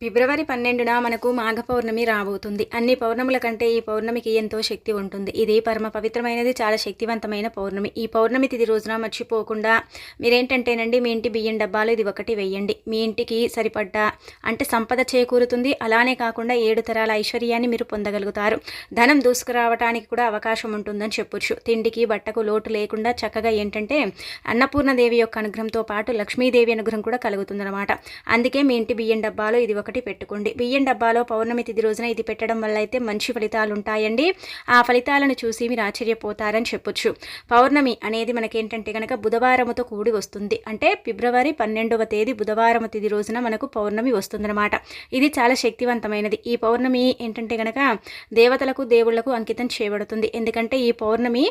ఫిబ్రవరి పన్నెండున మనకు మాఘ పౌర్ణమి రాబోతుంది. అన్ని పౌర్ణముల కంటే ఈ పౌర్ణమికి ఎంతో శక్తి ఉంటుంది. ఇది పరమ పవిత్రమైనది చాలా శక్తివంతమైన పౌర్ణమి. ఈ పౌర్ణమి తిది రోజున మర్చిపోకుండా మీరేంటంటేనండి మీ ఇంటి బియ్యం డబ్బాలు ఇది ఒకటి వెయ్యండి మీ ఇంటికి సరిపడ్డ అంటే సంపద చేకూరుతుంది. అలానే కాకుండా ఏడు తరాల ఐశ్వర్యాన్ని మీరు పొందగలుగుతారు. ధనం దూసుకురావటానికి కూడా అవకాశం ఉంటుందని చెప్పొచ్చు. తిండికి బట్టకు లోటు లేకుండా చక్కగా ఏంటంటే అన్నపూర్ణదేవి యొక్క అనుగ్రహంతో పాటు లక్ష్మీదేవి అనుగ్రహం కూడా కలుగుతుందన్నమాట. అందుకే మీ ఇంటి బియ్యం డబ్బాలు ఇది ఒకటి పెట్టుకోండి. బియ్యం డబ్బాలో పౌర్ణమి తిథి రోజున ఇది పెట్టడం వల్ల అయితే మంచి ఫలితాలు ఉంటాయండి ఆ ఫలితాలను చూసి మీరు ఆశ్చర్యపోతారని చెప్పొచ్చు. పౌర్ణమి అనేది మనకేంటంటే కనుక బుధవారముతో కూడి వస్తుంది. అంటే ఫిబ్రవరి పన్నెండవ తేదీ బుధవారం తిథి రోజున మనకు పౌర్ణమి వస్తుందన్నమాట. ఇది చాలా శక్తివంతమైనది. ఈ పౌర్ణమి ఏంటంటే కనుక దేవతలకు దేవుళ్ళకు అంకితం చేయబడుతుంది. ఎందుకంటే ఈ పౌర్ణమి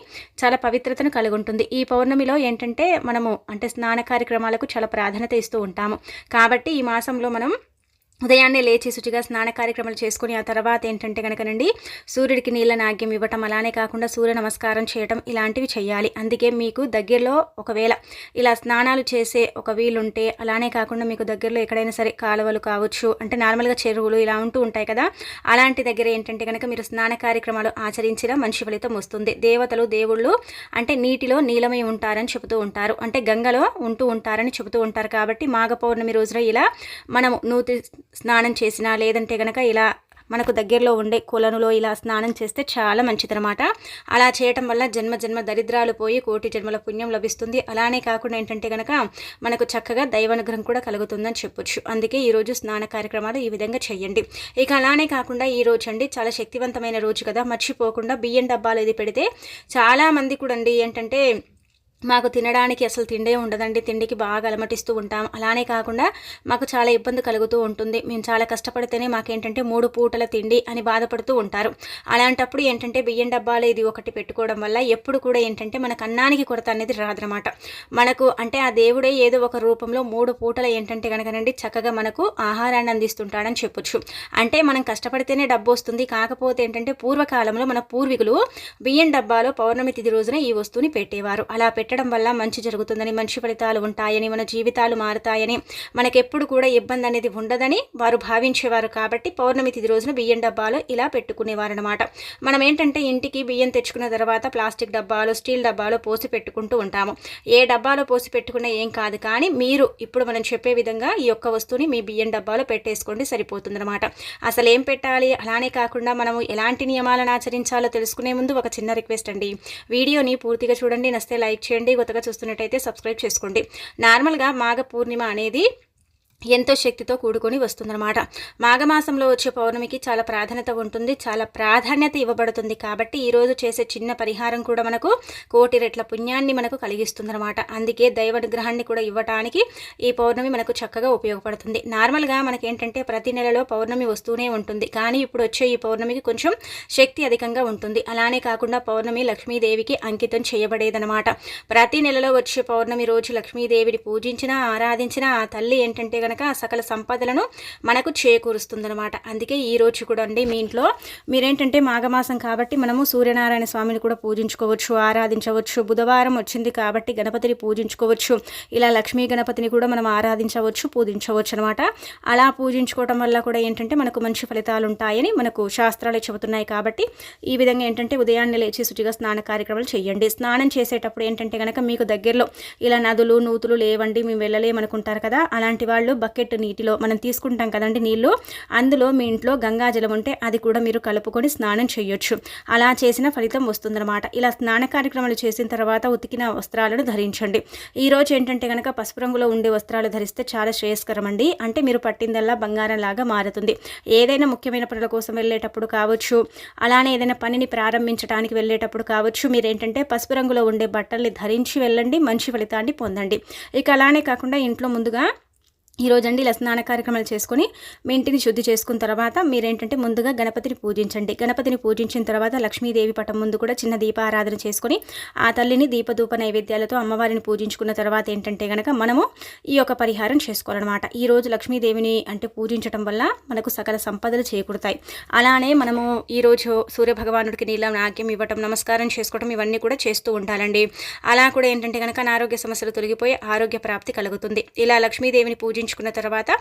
చాలా పవిత్రతను కలిగి ఉంటుంది ఈ పౌర్ణమిలో ఏంటంటే మనము అంటే స్నాన కార్యక్రమాలకు చాలా ప్రాధాన్యత ఇస్తూ ఉంటాము. కాబట్టి ఈ మాసంలో మనం ఉదయాన్నే లేచి శుచిగా స్నాన కార్యక్రమాలు చేసుకుని ఆ తర్వాత ఏంటంటే కనుకనండి సూర్యుడికి నీళ్ళ నాగ్యం ఇవ్వటం అలానే కాకుండా సూర్య నమస్కారం చేయటం ఇలాంటివి చేయాలి. అందుకే మీకు దగ్గరలో ఒకవేళ ఇలా స్నానాలు చేసే ఒక వీలుంటే అలానే కాకుండా మీకు దగ్గరలో ఎక్కడైనా సరే కాలువలు కావచ్చు అంటే నార్మల్గా చెరువులు ఇలా ఉంటూ ఉంటాయి కదా అలాంటి దగ్గర ఏంటంటే కనుక మీరు స్నాన కార్యక్రమాలు ఆచరించిన మంచి ఫలితం వస్తుంది. దేవతలు దేవుళ్ళు అంటే నీటిలో నీలమై ఉంటారని చెబుతూ ఉంటారు. అంటే గంగలో ఉంటూ ఉంటారని చెబుతూ ఉంటారు కాబట్టి మాఘ పౌర్ణమి రోజున ఇలా మనము నూతి స్నానం చేసినా లేదంటే గనక ఇలా మనకు దగ్గరలో ఉండే కులనులో ఇలా స్నానం చేస్తే చాలా మంచిదనమాట అలా చేయటం వల్ల జన్మ జన్మ దరిద్రాలు పోయి కోటి జన్మల పుణ్యం లభిస్తుంది. అలానే కాకుండా ఏంటంటే కనుక మనకు చక్కగా దైవానుగ్రహం కూడా కలుగుతుందని చెప్పొచ్చు. అందుకే ఈరోజు స్నాన కార్యక్రమాలు ఈ విధంగా చేయండి. ఇక అలానే కాకుండా ఈ రోజు అండి చాలా శక్తివంతమైన రోజు కదా. మర్చిపోకుండా బియ్యం డబ్బాలు ఇది పెడితే చాలామంది కూడా అండి ఏంటంటే మాకు తినడానికి అసలు తిండే ఉండదండి. తిండికి బాగా అలమటిస్తూ ఉంటాం. అలానే కాకుండా మాకు చాలా ఇబ్బంది కలుగుతూ ఉంటుంది. మేము చాలా కష్టపడితేనే మాకేంటంటే మూడు పూటల తిండి అని బాధపడుతూ ఉంటారు. అలాంటప్పుడు ఏంటంటే బియ్యం డబ్బాలు ఇది ఒకటి పెట్టుకోవడం వల్ల ఎప్పుడు కూడా ఏంటంటే మనకు అన్నానికి కొరత అనేది రాదనమాట మనకు అంటే ఆ దేవుడే ఏదో ఒక రూపంలో మూడు పూటల ఏంటంటే కనుకనండి చక్కగా మనకు ఆహారాన్ని అందిస్తుంటాడని చెప్పొచ్చు. అంటే మనం కష్టపడితేనే డబ్బు వస్తుంది. కాకపోతే ఏంటంటే పూర్వకాలంలో మన పూర్వీకులు బియ్యం డబ్బాలో పౌర్ణమి తిథి రోజున ఈ వస్తువుని పెట్టేవారు. అలా పెట్ట పెట్టడం వల్ల మంచి జరుగుతుందని మంచి ఫలితాలు ఉంటాయని మన జీవితాలు మారుతాయని మనకెప్పుడు కూడా ఇబ్బంది అనేది ఉండదని వారు భావించేవారు కాబట్టి పౌర్ణమి తిది రోజున బియ్యం డబ్బాలు ఇలా పెట్టుకునేవారనమాట మనం ఏంటంటే ఇంటికి బియ్యం తెచ్చుకున్న తర్వాత ప్లాస్టిక్ డబ్బాలు స్టీల్ డబ్బాలు పోసి పెట్టుకుంటూ ఉంటాము. ఏ డబ్బాలో పోసి పెట్టుకున్న ఏం కాదు కానీ మీరు ఇప్పుడు మనం చెప్పే విధంగా ఈ యొక్క వస్తువుని మీ బియ్యం డబ్బాలో పెట్టేసుకోండి సరిపోతుందన్నమాట. అసలు ఏం పెట్టాలి? అలానే కాకుండా మనము ఎలాంటి నియమాలను ఆచరించాలో తెలుసుకునే ముందు ఒక చిన్న రిక్వెస్ట్ అండి. వీడియోని పూర్తిగా చూడండి. నస్తే లైక్ చేయండి. చేయండి కొత్తగా చూస్తున్నట్టయితే సబ్స్క్రైబ్ చేసుకోండి. నార్మల్గా మాఘ పూర్ణిమ అనేది ఎంతో శక్తితో కూడుకొని వస్తుందన్నమాట. మాఘమాసంలో వచ్చే పౌర్ణమికి చాలా ప్రాధాన్యత ఉంటుంది చాలా ప్రాధాన్యత ఇవ్వబడుతుంది కాబట్టి ఈరోజు చేసే చిన్న పరిహారం కూడా మనకు కోటి రెట్ల పుణ్యాన్ని మనకు కలిగిస్తుందన్నమాట. అందుకే దైవానుగ్రహాన్ని కూడా ఇవ్వటానికి ఈ పౌర్ణమి మనకు చక్కగా ఉపయోగపడుతుంది. నార్మల్గా మనకేంటంటే ప్రతి నెలలో పౌర్ణమి వస్తూనే ఉంటుంది కానీ ఇప్పుడు వచ్చే ఈ పౌర్ణమికి కొంచెం శక్తి అధికంగా ఉంటుంది. అలానే కాకుండా పౌర్ణమి లక్ష్మీదేవికి అంకితం చేయబడేదనమాట ప్రతి నెలలో వచ్చే పౌర్ణమి రోజు లక్ష్మీదేవిని పూజించినా ఆరాధించినా ఆ తల్లి ఏంటంటే కనుక సకల సంపదలను మనకు చేకూరుస్తుందనమాట అందుకే ఈ రోజు కూడా అండి మీ ఇంట్లో మీరేంటంటే మాఘమాసం కాబట్టి మనము సూర్యనారాయణ స్వామిని కూడా పూజించుకోవచ్చు ఆరాధించవచ్చు. బుధవారం వచ్చింది కాబట్టి గణపతిని పూజించుకోవచ్చు. ఇలా లక్ష్మీ గణపతిని కూడా మనం ఆరాధించవచ్చు పూజించవచ్చు అనమాట అలా పూజించుకోవటం వల్ల కూడా ఏంటంటే మనకు మంచి ఫలితాలు ఉంటాయని మనకు శాస్త్రాలు చెబుతున్నాయి కాబట్టి ఈ విధంగా ఏంటంటే ఉదయాన్నే లేచి శుచిగా స్నాన కార్యక్రమాలు చేయండి. స్నానం చేసేటప్పుడు ఏంటంటే కనుక మీకు దగ్గరలో ఇలా నదులు నూతులు లేవండి మేము వెళ్ళలేమనుకుంటారు కదా అలాంటి వాళ్ళు బకెట్ నీటిలో మనం తీసుకుంటాం కదండి నీళ్ళు అందులో మీ ఇంట్లో గంగాజలం ఉంటే అది కూడా మీరు కలుపుకొని స్నానం చేయొచ్చు. అలా చేసిన ఫలితం వస్తుందన్నమాట. ఇలా స్నాన కార్యక్రమాలు చేసిన తర్వాత ఉతికిన వస్త్రాలను ధరించండి. ఈరోజు ఏంటంటే కనుక పసుపు రంగులో ఉండే వస్త్రాలు ధరిస్తే చాలా శ్రేయస్కరం అండి. అంటే మీరు పట్టిందల్లా బంగారం లాగా మారుతుంది. ఏదైనా ముఖ్యమైన పనుల కోసం వెళ్ళేటప్పుడు కావచ్చు అలానే ఏదైనా పనిని ప్రారంభించడానికి వెళ్ళేటప్పుడు కావచ్చు మీరు ఏంటంటే పసుపు రంగులో ఉండే బట్టల్ని ధరించి వెళ్ళండి మంచి ఫలితాన్ని పొందండి. ఇక అలానే కాకుండా ఇంట్లో ముందుగా ఈరోజండి ఇలా స్నాన కార్యక్రమాలు చేసుకొని మీ ఇంటిని శుద్ధి చేసుకున్న తర్వాత మీరేంటంటే ముందుగా గణపతిని పూజించండి. గణపతిని పూజించిన తర్వాత లక్ష్మీదేవి పటం ముందు కూడా చిన్న దీపారాధన చేసుకొని ఆ తల్లిని దీపధూప నైవేద్యాలతో అమ్మవారిని పూజించుకున్న తర్వాత ఏంటంటే కనుక మనము ఈ యొక్క పరిహారం చేసుకోవాలన్నమాట. ఈరోజు లక్ష్మీదేవిని అంటే పూజించడం వల్ల మనకు సకల సంపదలు చేకూరుతాయి. అలానే మనము ఈరోజు సూర్యభగవానుడికి నీళ్ళ నాగ్యం ఇవ్వటం నమస్కారం చేసుకోవటం ఇవన్నీ కూడా చేస్తూ ఉండాలండి. అలా కూడా ఏంటంటే కనుక అనారోగ్య సమస్యలు తొలగిపోయి ఆరోగ్య ప్రాప్తి కలుగుతుంది. ఇలా లక్ష్మీదేవిని పూజించి వేయించుకున్న తర్వాత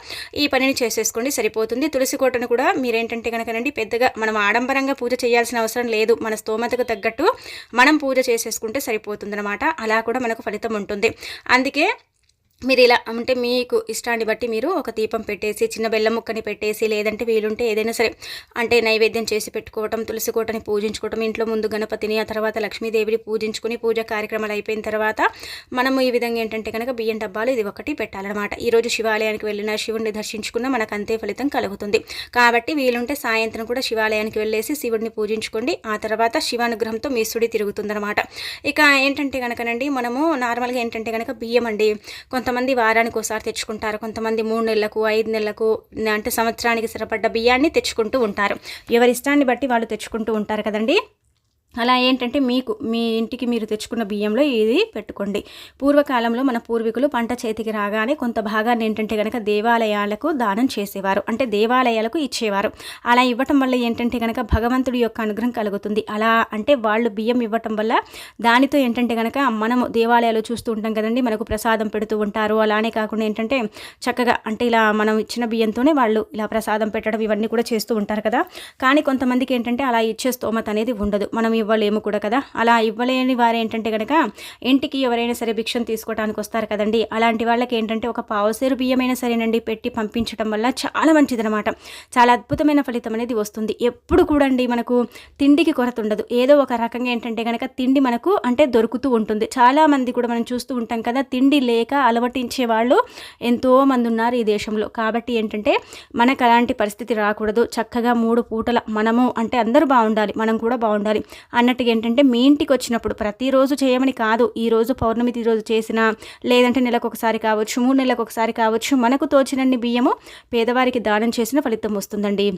ఈ పనిని చేసేసుకోండి సరిపోతుంది. తులసి కోటను కూడా మీరేంటంటే కనుకనండి పెద్దగా మనం ఆడంబరంగా పూజ చేయాల్సిన అవసరం లేదు. మన స్తోమతకు తగ్గట్టు మనం పూజ చేసేసుకుంటే సరిపోతుందన్నమాట. అలా కూడా మనకు ఫలితం ఉంటుంది. అందుకే మీరు ఇలా అంటే మీకు ఇష్టాన్ని బట్టి మీరు ఒక దీపం పెట్టేసి చిన్న బెల్లం ముక్కని పెట్టేసి లేదంటే వీలుంటే ఏదైనా సరే అంటే నైవేద్యం చేసి పెట్టుకోవటం తులసి కోటని పూజించుకోవటం ఇంట్లో ముందు గణపతిని ఆ తర్వాత లక్ష్మీదేవిని పూజించుకుని పూజ కార్యక్రమాలు అయిపోయిన తర్వాత మనము ఈ విధంగా ఏంటంటే కనుక బియ్యం డబ్బాలు ఇది ఒకటి పెట్టాలన్నమాట. ఈరోజు శివాలయానికి వెళ్ళిన శివుడిని దర్శించుకున్న మనకు అంతే ఫలితం కలుగుతుంది. కాబట్టి వీలుంటే సాయంత్రం కూడా శివాలయానికి వెళ్ళేసి శివుడిని పూజించుకోండి. ఆ తర్వాత శివానుగ్రహంతో మీ సుడి తిరుగుతుందన్నమాట. ఇక ఏంటంటే కనుకనండి మనము నార్మల్గా ఏంటంటే కనుక బియ్యం అండి కొంత కొంతమంది వారానికి ఒకసారి తెచ్చుకుంటారు కొంతమంది మూడు నెలలకు ఐదు నెలలకు అంటే సంవత్సరానికి సరిపడ్డ బియ్యాన్ని తెచ్చుకుంటూ ఉంటారు. ఎవరి ఇష్టాన్ని బట్టి వాళ్ళు తెచ్చుకుంటూ ఉంటారు కదండి? అలా ఏంటంటే మీకు మీ ఇంటికి మీరు తెచ్చుకున్న బియ్యంలో ఇది పెట్టుకోండి. పూర్వకాలంలో మన పూర్వీకులు పంట చేతికి రాగానే కొంత భాగాన్ని ఏంటంటే కనుక దేవాలయాలకు దానం చేసేవారు. అంటే దేవాలయాలకు ఇచ్చేవారు. అలా ఇవ్వటం వల్ల ఏంటంటే కనుక భగవంతుడి యొక్క అనుగ్రహం కలుగుతుంది. అలా అంటే వాళ్ళు బియ్యం ఇవ్వటం వల్ల దానితో ఏంటంటే కనుక మనము దేవాలయాలు చూస్తూ ఉంటాం కదండి మనకు ప్రసాదం పెడుతూ ఉంటారు. అలానే కాకుండా ఏంటంటే చక్కగా అంటే ఇలా మనం ఇచ్చిన బియ్యంతోనే వాళ్ళు ఇలా ప్రసాదం పెట్టడం ఇవన్నీ కూడా చేస్తూ ఉంటారు కదా. కానీ కొంతమందికి ఏంటంటే అలా ఇచ్చే స్తోమత అనేది ఉండదు. మనం ఇవ్వలేము కూడా కదా. అలా ఇవ్వలేని వారు ఏంటంటే కనుక ఇంటికి ఎవరైనా సరే భిక్షం తీసుకోవడానికి వస్తారు కదండి. అలాంటి వాళ్ళకి ఏంటంటే ఒక పావుసేరు బియ్యమైనా సరేనండి పెట్టి పంపించడం వల్ల చాలా మంచిదనమాట చాలా అద్భుతమైన ఫలితం అనేది వస్తుంది. ఎప్పుడు కూడండి మనకు తిండికి కొరత ఉండదు. ఏదో ఒక రకంగా ఏంటంటే కనుక తిండి మనకు అంటే దొరుకుతూ ఉంటుంది. చాలా మంది కూడా మనం చూస్తూ ఉంటాం కదా తిండి లేక అలవటించే వాళ్ళు ఎంతోమంది ఉన్నారు ఈ దేశంలో. కాబట్టి ఏంటంటే మనకు అలాంటి పరిస్థితి రాకూడదు. చక్కగా మూడు పూటల మనము అంటే అందరూ బాగుండాలి. మనం కూడా బాగుండాలి. అన్నట్టుగా ఏంటంటే మీ ఇంటికి వచ్చినప్పుడు ప్రతిరోజు చేయమని కాదు ఈ రోజు పౌర్ణమి రోజు చేసినా లేదంటే నెలకు ఒకసారి కావచ్చు మూడు నెలలకు ఒకసారి కావచ్చు మనకు తోచినన్ని బియ్యము పేదవారికి దానం చేసిన ఫలితం వస్తుందండి.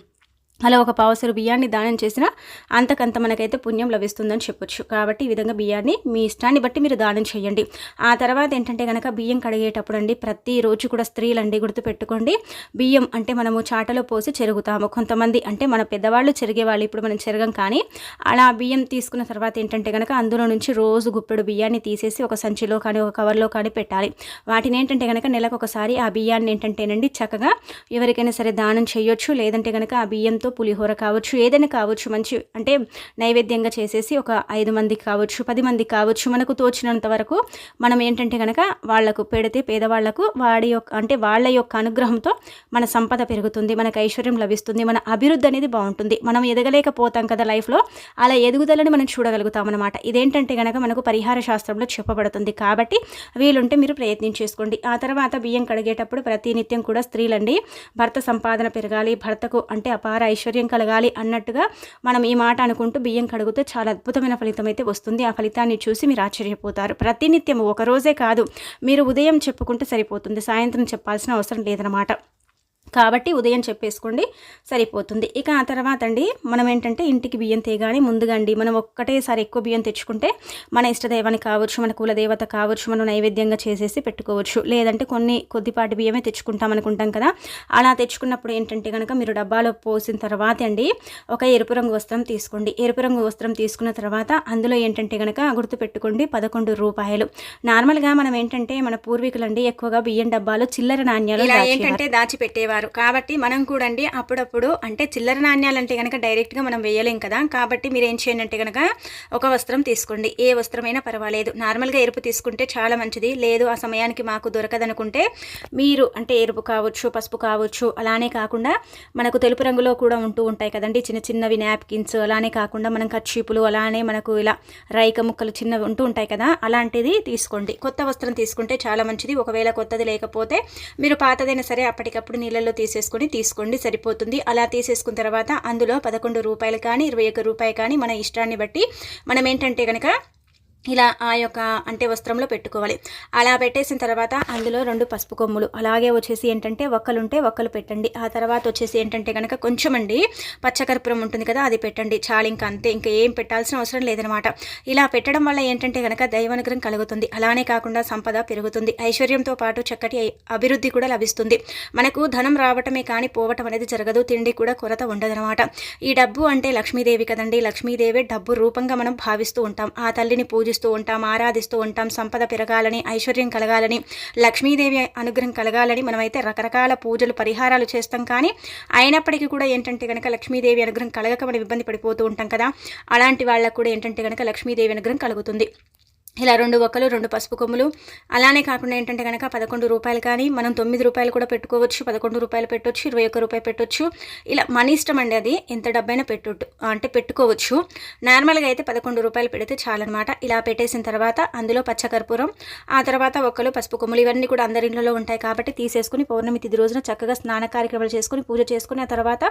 అలా ఒక పావసరు బియ్యాన్ని దానం చేసినా అంతకంత మనకైతే పుణ్యం లభిస్తుందని చెప్పొచ్చు. కాబట్టి ఈ విధంగా బియ్యాన్ని మీ ఇష్టాన్ని బట్టి మీరు దానం చేయండి. ఆ తర్వాత ఏంటంటే కనుక బియ్యం కడిగేటప్పుడు అండి ప్రతిరోజు కూడా స్త్రీలండి గుర్తుపెట్టుకోండి బియ్యం అంటే మనము చాటలో పోసి చెరుగుతాము. కొంతమంది అంటే మన పెద్దవాళ్ళు చెరిగేవాళ్ళు ఇప్పుడు మనం చెరగం కానీ అలా బియ్యం తీసుకున్న తర్వాత ఏంటంటే కనుక అందులో నుంచి రోజు గుప్పెడు బియ్యాన్ని తీసేసి ఒక సంచిలో కానీ ఒక కవర్లో కానీ పెట్టాలి. వాటిని ఏంటంటే కనుక నెలకు ఒకసారి ఆ బియ్యాన్ని ఏంటంటేనండి చక్కగా ఎవరికైనా సరే దానం చేయొచ్చు. లేదంటే కనుక ఆ బియ్యంతో దాంతో పులిహోర కావచ్చు ఏదైనా కావచ్చు మంచి అంటే నైవేద్యంగా చేసేసి ఒక ఐదు మందికి కావచ్చు పది మందికి కావచ్చు మనకు తోచినంత వరకు మనం ఏంటంటే కనుక వాళ్ళకు పెడితే పేదవాళ్ళకు వాడి యొక్క అంటే వాళ్ళ యొక్క అనుగ్రహంతో మన సంపద పెరుగుతుంది మనకు ఐశ్వర్యం లభిస్తుంది మన అభివృద్ధి అనేది బాగుంటుంది. మనం ఎదగలేకపోతాం కదా లైఫ్లో అలా ఎదుగుదలని మనం చూడగలుగుతాం అనమాట ఇదేంటంటే కనుక మనకు పరిహార శాస్త్రంలో చెప్పబడుతుంది కాబట్టి వీలుంటే మీరు ప్రయత్నం చేసుకోండి. ఆ తర్వాత బియ్యం కడిగేటప్పుడు ప్రతినిత్యం కూడా స్త్రీలండి భర్త సంపాదన పెరగాలి భర్తకు అంటే అపార ఐశ్వర్యం కలగాలి అన్నట్టుగా మనం ఈ మాట అనుకుంటూ బియ్యం కడుగుతే చాలా అద్భుతమైన ఫలితం అయితే వస్తుంది. ఆ ఫలితాన్ని చూసి మీరు ఆశ్చర్యపోతారు. ప్రతినిత్యం ఒక రోజే కాదు మీరు ఉదయం చెప్పుకుంటే సరిపోతుంది సాయంత్రం చెప్పాల్సిన అవసరం లేదనమాట కాబట్టి ఉదయం చెప్పేసుకోండి సరిపోతుంది. ఇక ఆ తర్వాత అండి మనం ఏంటంటే ఇంటికి బియ్యం తేగానే ముందుగా అండి మనం ఒక్కటేసారి ఎక్కువ బియ్యం తెచ్చుకుంటే మన ఇష్టదైవాన్ని కావచ్చు మన కులదేవత కావచ్చు మనం నైవేద్యంగా చేసేసి పెట్టుకోవచ్చు. లేదంటే కొన్ని కొద్దిపాటి బియ్యమే తెచ్చుకుంటాం అనుకుంటాం కదా అలా తెచ్చుకున్నప్పుడు ఏంటంటే కనుక మీరు డబ్బాలో పోసిన తర్వాత అండి ఒక ఎరుపు రంగు వస్త్రం తీసుకోండి. ఎరుపు రంగు వస్త్రం తీసుకున్న తర్వాత అందులో ఏంటంటే కనుక గుర్తుపెట్టుకోండి పదకొండు రూపాయలు. నార్మల్గా మనం ఏంటంటే మన పూర్వీకులండి ఎక్కువగా బియ్యం డబ్బాలు చిల్లర నాణ్యాలు ఏంటంటే దాచిపెట్టేవారు. వేసేవారు కాబట్టి మనం కూడా అండి అప్పుడప్పుడు అంటే చిల్లర నాణ్యాలు అంటే కనుక డైరెక్ట్గా మనం వేయలేం కదా కాబట్టి మీరు ఏం చేయండి అంటే కనుక ఒక వస్త్రం తీసుకోండి. ఏ వస్త్రమైనా పర్వాలేదు. నార్మల్గా ఎరుపు తీసుకుంటే చాలా మంచిది. లేదు ఆ సమయానికి మాకు దొరకదనుకుంటే మీరు అంటే ఎరుపు కావచ్చు పసుపు కావచ్చు అలానే కాకుండా మనకు తెలుపు రంగులో కూడా ఉంటూ ఉంటాయి కదండి. చిన్న చిన్నవి నాప్కిన్స్ అలానే కాకుండా మనం కచ్చీపులు అలానే మనకు ఇలా రైక ముక్కలు చిన్నవి ఉంటూ ఉంటాయి కదా అలాంటిది తీసుకోండి. కొత్త వస్త్రం తీసుకుంటే చాలా మంచిది. ఒకవేళ కొత్తది లేకపోతే మీరు పాతదైనా సరే అప్పటికప్పుడు నీళ్ళలో రూపాయల్లో తీసేసుకొని తీసుకోండి సరిపోతుంది. అలా తీసేసుకున్న తర్వాత అందులో పదకొండు రూపాయలు కానీ ఇరవై ఒక్క రూపాయి కానీ మన ఇష్టాన్ని బట్టి మనం ఏంటంటే కనుక ఇలా ఆ యొక్క అంటే వస్త్రంలో పెట్టుకోవాలి. అలా పెట్టేసిన తర్వాత అందులో రెండు పసుపు కొమ్ములు. అలాగే వచ్చేసి ఏంటంటే ఒక్కలుంటే ఒక్కలు పెట్టండి. ఆ తర్వాత వచ్చేసి ఏంటంటే కనుక కొంచెం అండి పచ్చకర్పూరం ఉంటుంది కదా అది పెట్టండి. చాలు ఇంకా అంతే ఇంకా ఏం పెట్టాల్సిన అవసరం లేదనమాట. ఇలా పెట్టడం వల్ల ఏంటంటే కనుక దైవానుగ్రహం కలుగుతుంది. అలానే కాకుండా సంపద పెరుగుతుంది. ఐశ్వర్యంతో పాటు చక్కటి అభివృద్ధి కూడా లభిస్తుంది. మనకు ధనం రావటమే కానీ పోవటం అనేది జరగదు. తిండి కూడా కొరత ఉండదనమాట. ఈ డబ్బు అంటే లక్ష్మీదేవి కదండి. లక్ష్మీదేవి డబ్బు రూపంగా మనం భావిస్తూ ఉంటాం. ఆ తల్లిని పూజిస్తూ పూజిస్తూ ఉంటాం ఆరాధిస్తూ ఉంటాం సంపద పెరగాలని ఐశ్వర్యం కలగాలని లక్ష్మీదేవి అనుగ్రహం కలగాలని మనమైతే రకరకాల పూజలు పరిహారాలు చేస్తాం. కానీ అయినప్పటికీ కూడా ఏంటంటే కనుక లక్ష్మీదేవి అనుగ్రహం కలగక మనం ఇబ్బంది పడిపోతూ ఉంటాం కదా. అలాంటి వాళ్ళకు కూడా ఏంటంటే కనుక లక్ష్మీదేవి అనుగ్రహం కలుగుతుంది. ఇలా రెండు ఒక్కలు రెండు పసుపు కొమ్ములు. అలానే కాకుండా ఏంటంటే కనుక పదకొండు రూపాయలు కానీ మనం తొమ్మిది రూపాయలు కూడా పెట్టుకోవచ్చు పదకొండు రూపాయలు పెట్టొచ్చు ఇరవై ఒక్క రూపాయలు పెట్టొచ్చు. ఇలా మన ఇష్టం అండి అది ఎంత డబ్బైనా పెట్టు అంటే పెట్టుకోవచ్చు. నార్మల్గా అయితే పదకొండు రూపాయలు పెడితే చాలన్నమాట. ఇలా పెట్టేసిన తర్వాత అందులో పచ్చకర్పూరం ఆ తర్వాత ఒక్కలు పసుపు కొమ్ములు ఇవన్నీ కూడా అందరి ఇంట్లో ఉంటాయి కాబట్టి తీసేసుకుని పౌర్ణమి తిది రోజున చక్కగా స్నాన కార్యక్రమాలు చేసుకుని పూజ చేసుకుని ఆ తర్వాత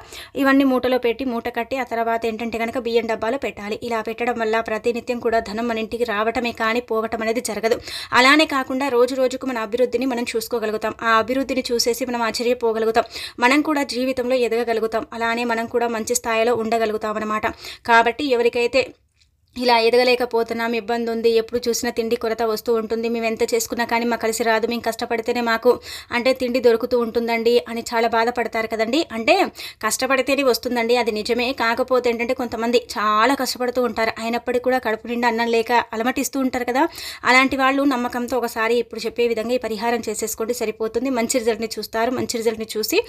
ఇవన్నీ మూటలో పెట్టి మూట కట్టి ఆ తర్వాత ఏంటంటే కనుక బియ్యం డబ్బాలో పెట్టాలి. ఇలా పెట్టడం వల్ల ప్రతినిత్యం కూడా ధనం మన ఇంటికి రావటమే కానీ కానీ పోవటం అనేది జరగదు. అలానే కాకుండా రోజు రోజుకు మన అభివృద్ధిని మనం చూసుకోగలుగుతాం. ఆ అభివృద్ధిని చూసేసి మనం ఆశ్చర్యపోగలుగుతాం. మనం కూడా జీవితంలో ఎదగగలుగుతాం. అలానే మనం కూడా మంచి స్థాయిలో ఉండగలుగుతాం అనమాట కాబట్టి ఎవరికైతే ఇలా ఎదగలేకపోతున్నాం ఇబ్బంది ఉంది ఎప్పుడు చూసినా తిండి కొరత వస్తూ ఉంటుంది మేము ఎంత చేసుకున్నా కానీ మాకు కలిసి రాదు మేము కష్టపడితేనే మాకు అంటే తిండి దొరుకుతూ ఉంటుందండి అని చాలా బాధపడతారు కదండి. అంటే కష్టపడితేనే వస్తుందండి అది నిజమే. కాకపోతే ఏంటంటే కొంతమంది చాలా కష్టపడుతూ ఉంటారు. అయినప్పటికీ కూడా కడుపు నిండా అన్నం లేక అలమటిస్తూ ఉంటారు కదా. అలాంటి వాళ్ళు నమ్మకంతో ఒకసారి ఇప్పుడు చెప్పే విధంగా ఈ పరిహారం చేసేసుకోండి సరిపోతుంది. మంచి రిజల్ట్ని చూస్తారు మంచి రిజల్ట్ని చూసి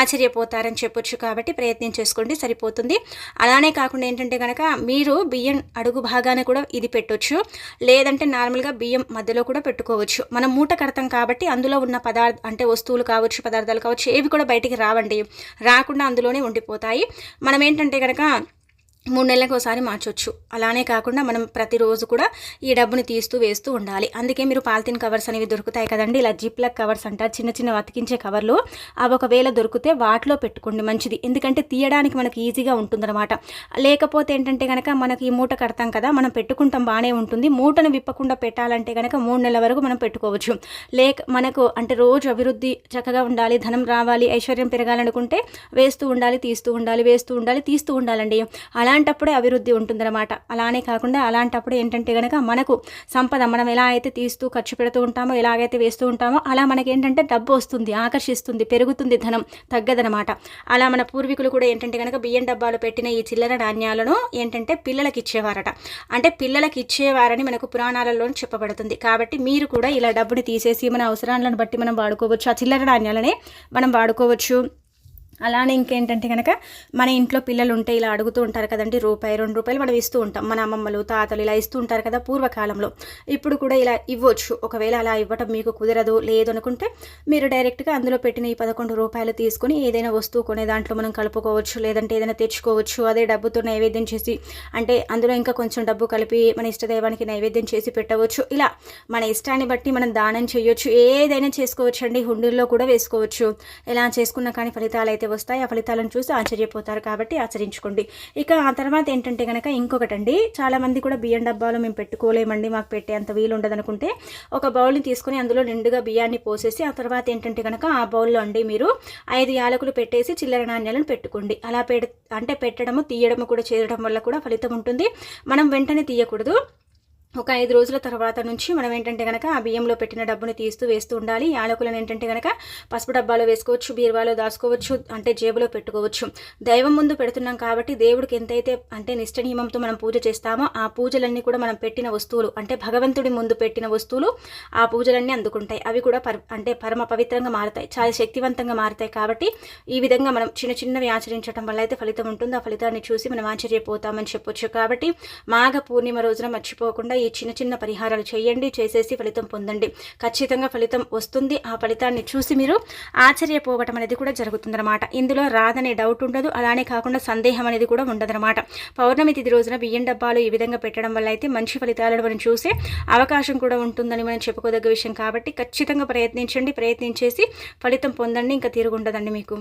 ఆశ్చర్యపోతారని చెప్పొచ్చు కాబట్టి ప్రయత్నం చేసుకోండి సరిపోతుంది. అలానే కాకుండా ఏంటంటే కనుక మీరు బియ్యం అడుగు అడుగు భాగాన కూడా ఇది పెట్టొచ్చు. లేదంటే నార్మల్గా బియ్యం మధ్యలో కూడా పెట్టుకోవచ్చు. మనం మూట కడతాం కాబట్టి అందులో ఉన్న పదార్థ అంటే వస్తువులు కావచ్చు పదార్థాలు కావచ్చు ఏవి కూడా బయటికి రావండి. రాకుండా అందులోనే ఉండిపోతాయి. మనం ఏంటంటే కనుక మూడు నెలలకు ఒకసారి మార్చొచ్చు. అలానే కాకుండా మనం ప్రతిరోజు కూడా ఈ డబ్బుని తీస్తూ వేస్తూ ఉండాలి. అందుకే మీరు పాలిథిన్ కవర్స్ అనేవి దొరుకుతాయి కదండి. ఇలా జిప్లక్ కవర్స్ అంటారు. చిన్న చిన్న అతికించే కవర్లు అవి ఒకవేళ దొరికితే వాటిలో పెట్టుకోండి. మంచిది. ఎందుకంటే తీయడానికి మనకి ఈజీగా ఉంటుందన్నమాట. లేకపోతే ఏంటంటే కనుక మనకి ఈ మూట కడతాం కదా మనం పెట్టుకుంటాం బాగానే ఉంటుంది. మూటను విప్పకుండా పెట్టాలంటే కనుక మూడు నెలల వరకు మనం పెట్టుకోవచ్చు. లేక మనకు అంటే రోజు అభివృద్ధి చక్కగా ఉండాలి ధనం రావాలి ఐశ్వర్యం పెరగాలనుకుంటే వేస్తూ ఉండాలి తీస్తూ ఉండాలి వేస్తూ ఉండాలి తీస్తూ ఉండాలండి. అలా అలాంటప్పుడే అభివృద్ధి ఉంటుందన్నమాట. అలానే కాకుండా అలాంటప్పుడు ఏంటంటే కనుక మనకు సంపద మనం ఎలా అయితే తీస్తూ ఖర్చు పెడుతూ ఉంటామో ఎలాగైతే వేస్తూ ఉంటామో అలా మనకి ఏంటంటే డబ్బు వస్తుంది ఆకర్షిస్తుంది పెరుగుతుంది ధనం తగ్గదనమాట అలా మన పూర్వీకులు కూడా ఏంటంటే కనుక బియ్యం డబ్బాలు పెట్టిన ఈ చిల్లర నాణ్యాలను ఏంటంటే పిల్లలకి ఇచ్చేవారట అంటే పిల్లలకి ఇచ్చేవారని మనకు పురాణాలలో చెప్పబడుతుంది. కాబట్టి మీరు కూడా ఇలా డబ్బుని తీసేసి మన అవసరాలను బట్టి మనం వాడుకోవచ్చు. ఆ చిల్లర నాణ్యాలనే మనం వాడుకోవచ్చు. అలానే ఇంకేంటంటే కనుక మన ఇంట్లో పిల్లలు ఉంటే ఇలా అడుగుతూ ఉంటారు కదండి రూపాయి రెండు రూపాయలు మనం ఇస్తూ ఉంటాం. మన అమ్మమ్మలు తాతలు ఇలా ఇస్తూ ఉంటారు కదా పూర్వకాలంలో. ఇప్పుడు కూడా ఇలా ఇవ్వచ్చు. ఒకవేళ అలా ఇవ్వటం మీకు కుదరదు లేదు అనుకుంటే మీరు డైరెక్ట్గా అందులో పెట్టిన ఈ పదకొండు రూపాయలు తీసుకొని ఏదైనా వస్తువు కొనే దాంట్లో మనం కలుపుకోవచ్చు లేదంటే ఏదైనా తెచ్చుకోవచ్చు అదే డబ్బుతో నైవేద్యం చేసి అంటే అందులో ఇంకా కొంచెం డబ్బు కలిపి మన ఇష్టదైవానికి నైవేద్యం చేసి పెట్టవచ్చు. ఇలా మన ఇష్టాన్ని బట్టి మనం దానం చేయొచ్చు. ఏదైనా చేసుకోవచ్చు అండి హుండీల్లో కూడా వేసుకోవచ్చు. ఎలా చేసుకున్నా కానీ ఫలితాలు అయితే అయితే వస్తాయి ఆ ఫలితాలను చూసి ఆశ్చర్యపోతారు కాబట్టి ఆచరించుకోండి. ఇక ఆ తర్వాత ఏంటంటే కనుక ఇంకొకటండి. చాలామంది కూడా బియ్యం డబ్బాలు మేము పెట్టుకోలేమండి. మాకు పెట్టే అంత వీలు ఉండదనుకుంటే ఒక బౌల్ని తీసుకొని అందులో నిండుగా బియ్యాన్ని పోసేసి ఆ తర్వాత ఏంటంటే కనుక ఆ బౌల్లో అండి మీరు ఐదు యాలకులు పెట్టేసి చిల్లర నాణ్యాలను పెట్టుకోండి. అలా పెడ అంటే పెట్టడము తీయడము కూడా చేయడం వల్ల కూడా ఫలితం ఉంటుంది. మనం వెంటనే తీయకూడదు. ఒక ఐదు రోజుల తర్వాత నుంచి మనం ఏంటంటే కనుక ఆ బియ్యంలో పెట్టిన డబ్బుని తీస్తూ వేస్తూ ఉండాలి. యాలకులను ఏంటంటే కనుక పసుపు డబ్బాలో వేసుకోవచ్చు బీరువాలో దాచుకోవచ్చు అంటే జేబులో పెట్టుకోవచ్చు. దైవం ముందు పెడుతున్నాం కాబట్టి దేవుడికి ఎంతైతే అంటే నిష్ట నియమంతో మనం పూజ చేస్తామో ఆ పూజలన్నీ కూడా మనం పెట్టిన వస్తువులు అంటే భగవంతుడి ముందు పెట్టిన వస్తువులు ఆ పూజలన్నీ అందుకుంటాయి. అవి కూడా పర్ అంటే పరమ పవిత్రంగా మారుతాయి చాలా శక్తివంతంగా మారుతాయి కాబట్టి ఈ విధంగా మనం చిన్న చిన్నవి ఆచరించడం వల్ల అయితే ఫలితం ఉంటుంది ఆ ఫలితాన్ని చూసి మనం ఆశ్చర్యపోతామని చెప్పొచ్చు. కాబట్టి మాఘ పూర్ణిమ రోజున మర్చిపోకుండా ఈ చిన్న చిన్న పరిహారాలు చేయండి చేసేసి ఫలితం పొందండి. ఖచ్చితంగా ఫలితం వస్తుంది. ఆ ఫలితాన్ని చూసి మీరు ఆశ్చర్యపోవటం అనేది కూడా జరుగుతుందన్నమాట. ఇందులో రాదనే డౌట్ ఉండదు. అలానే కాకుండా సందేహం అనేది కూడా ఉండదన్నమాట. పౌర్ణమి తిథి రోజున బియ్యం డబ్బాలు ఈ విధంగా పెట్టడం వల్ల అయితే మంచి ఫలితాలను మనం చూసే అవకాశం కూడా ఉంటుందని మనం చెప్పుకోదగ్గ విషయం. కాబట్టి ఖచ్చితంగా ప్రయత్నించండి. ప్రయత్నించేసి ఫలితం పొందండి. ఇంకా తిరుగుండదండి మీకు.